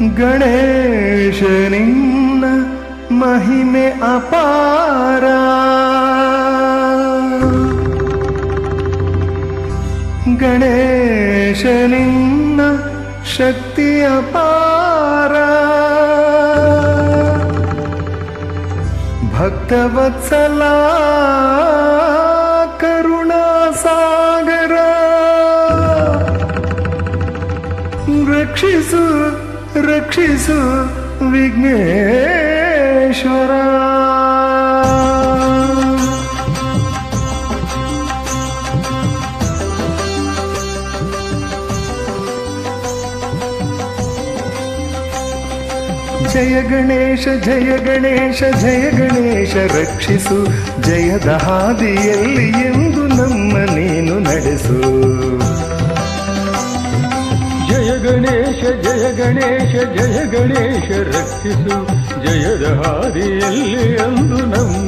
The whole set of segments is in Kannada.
ಗಣೇಶ ನಿನ್ನ ಮಹಿಮೆ ಅಪಾರ ಗಣೇಶ ನಿನ್ನ ಶಕ್ತಿ ಅಪಾರ ಭಕ್ತವತ್ಸಲ ಕರುಣಾಸಾಗರ ರಕ್ಷಿಸು ರಕ್ಷಿಸು ವಿಘ್ನೇಶ್ವರ. ಜಯ ಗಣೇಶ ಜಯ ಗಣೇಶ ಜಯ ಗಣೇಶ ರಕ್ಷಿಸು. ಜಯದ ಹಾದಿಯಲ್ಲಿ ಎಂದು ನಮ್ಮ ನೀನು ನಡೆಸು. ಜಯ ಗಣೇಶ ಜಯ ಗಣೇಶ ಜಯ ಗಣೇಶ ರಕ್ಷಿಸು. ಜಯದ ಹಾದಿಯಲ್ಲಿ ಅಂದು ನಮ್ಮ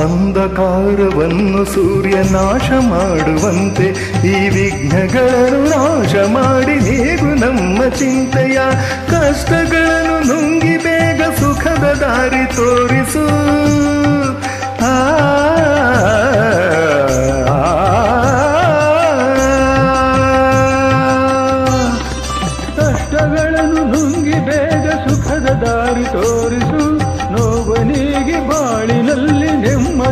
ಅಂಧಕಾರವನ್ನು ಸೂರ್ಯ ನಾಶ ಮಾಡುವಂತೆ ಈ ವಿಘ್ನಗಳನ್ನು ನಾಶ ಮಾಡಿ ನೀಗು ನಮ್ಮ ಚಿಂತೆಯ ಕಷ್ಟಗಳನ್ನು ನುಂಗಿ ಬೇಗ ಸುಖದ ದಾರಿ ತೋರಿಸು.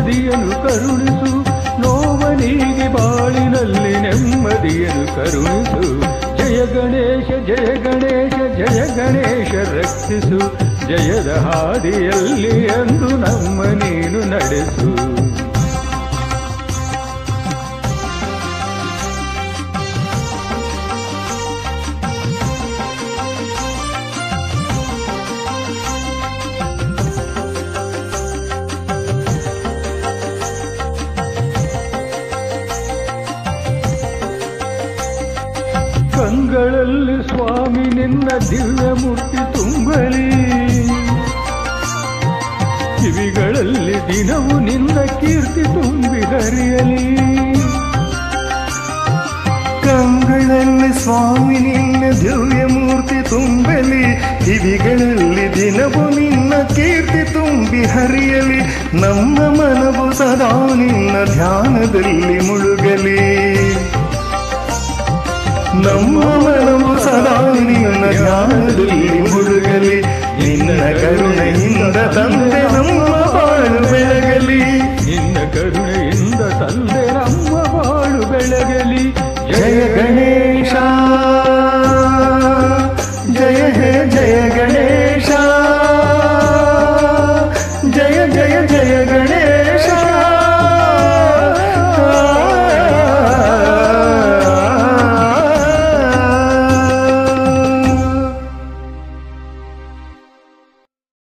ನೆಮ್ಮದಿಯನ್ನು ಕರುಣಿಸು. ನೋವನಿಗೆ ಬಾಳಿನಲ್ಲಿ ನೆಮ್ಮದಿಯನ್ನು ಕರುಣಿಸು. ಜಯ ಗಣೇಶ ಜಯ ಗಣೇಶ ಜಯ ಗಣೇಶ ರಕ್ಷಿಸು. ಜಯದ ಹಾದಿಯಲ್ಲಿ ಎಂದು ನಮ್ಮ ನೀನು ನಡೆಸು. ಕಂಗಳಲ್ಲಿ ಸ್ವಾಮಿ ನಿನ್ನ ದಿವ್ಯ ಮೂರ್ತಿ ತುಂಬಲಿ. ಕಿವಿಗಳಲ್ಲಿ ದಿನವು ನಿನ್ನ ಕೀರ್ತಿ ತುಂಬಿ ಹರಿಯಲಿ. ಕಂಗಳಲ್ಲಿ ಸ್ವಾಮಿ ನಿನ್ನ ದಿವ್ಯ ಮೂರ್ತಿ ತುಂಬಲಿ. ಕಿವಿಗಳಲ್ಲಿ ದಿನವು ನಿನ್ನ ಕೀರ್ತಿ ತುಂಬಿ ಹರಿಯಲಿ. ನಮ್ಮ ಮನವು ಸದಾ ನಿನ್ನ ಧ್ಯಾನದಲ್ಲಿ ಮುಳುಗಲಿ. ನಮ್ಮ ಮನವು ಸದಾ ನಿನ್ನ ಧ್ಯಾನದಲ್ಲಿ ಮುಳುಗಲಿ ನಿನ್ನ ಕರುಣೆಯಿಂದ ತಂದೆ ನಮ್ಮ ಬಾಳು ಬೆಳಗಲಿ ನಿನ್ನ ಕರುಣೆಯಿಂದ ತಂದೆ ನಮ್ಮ ಬಾಳು ಬೆಳಗಲಿ ಜಯ ಗಣೇಶ ಜಯ ಹೇ ಜಯ ಗಣೇಶ ಜಯ ಜಯ ಜಯ ಗಣೇಶ